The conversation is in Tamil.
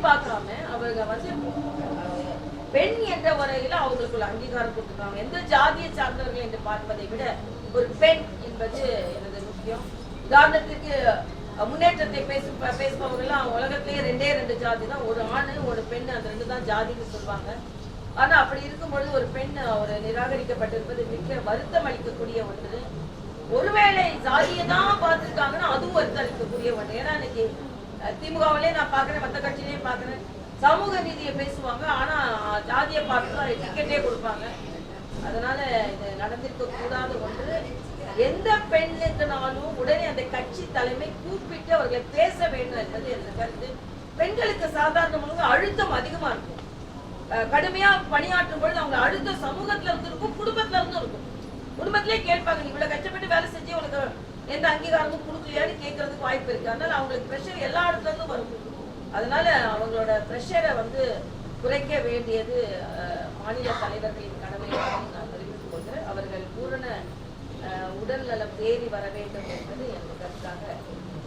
எதிர்பார்க்காம அவங்க வந்து பெண் என்ற வரையில அவங்களுக்குள்ள அங்கீகாரம் கொடுத்துருக்காங்க. எந்த ஜாதியை சார்ந்தவர்கள் என்று பார்ப்பதை விட ஒரு பெண் என்பது எனது முக்கியம். உதாரணத்துக்கு முன்னேற்றத்தை பேசு பேசுபவர்கள்லாம் உலகத்திலேயே ரெண்டே ரெண்டு ஜாதி தான். ஒரு ஆண் ஒரு பெண் அந்த ரெண்டு தான் ஜாதின்னு சொல்லுவாங்க. ஆனா அப்படி இருக்கும் பொழுது ஒரு பெண் ஒரு நிராகரிக்கப்பட்டிருப்பது மிக வருத்தம் அளிக்கக்கூடிய ஒன்று. ஒருவேளை ஜாதியை தான் பார்த்திருக்காங்கன்னா அதுவும் வருத்தம் அளிக்கக்கூடிய ஒன்று. ஏன்னா இன்னைக்கு திமுகவிலே நான் பார்க்கிறேன் மற்ற கட்சியிலையும் பார்க்கிறேன். சமூக நீதியை பேசுவாங்க ஆனா ஜாதியை பார்த்து தான் டிக்கெட்டே கொடுப்பாங்க. அதனால இது நடந்திருக்க கூடாத ஒன்று. எந்த பெண்ணுக்குனாலும் உடனே அந்த கட்சி தலைமை கூப்பிட்டு அவர்களை பேச வேண்டும் என்பது எனது கருத்து. பெண்களுக்கு சாதாரணமாக அழுத்தம் அதிகமா இருக்கும். கடுமையா பணியாற்றும் பொழுது அவங்க அழுத்தம் சமூகத்துல இருந்து இருக்கும் குடும்பத்துல இருந்தும் இருக்கும். குடும்பத்திலே கேட்பாங்க நீ இவ்வளவு கஷ்டப்பட்டு வேலை செஞ்சு உனக்கு எந்த அங்கீகாரமும் வாய்ப்பு இருக்கு. அதனால அவங்களுக்கு ப்ரெஷர் எல்லா இடத்துல இருந்தும் வரும். அதனால அவங்களோட ப்ரெஷரை வந்து குறைக்க வேண்டியது மாநில தலைவர்களின் கடமை நான் தெரிவித்துக் கொண்டு அவர்கள் பூரண உடல் நலம் தேறி வர வேண்டும் என்பது எனது கருத்தாக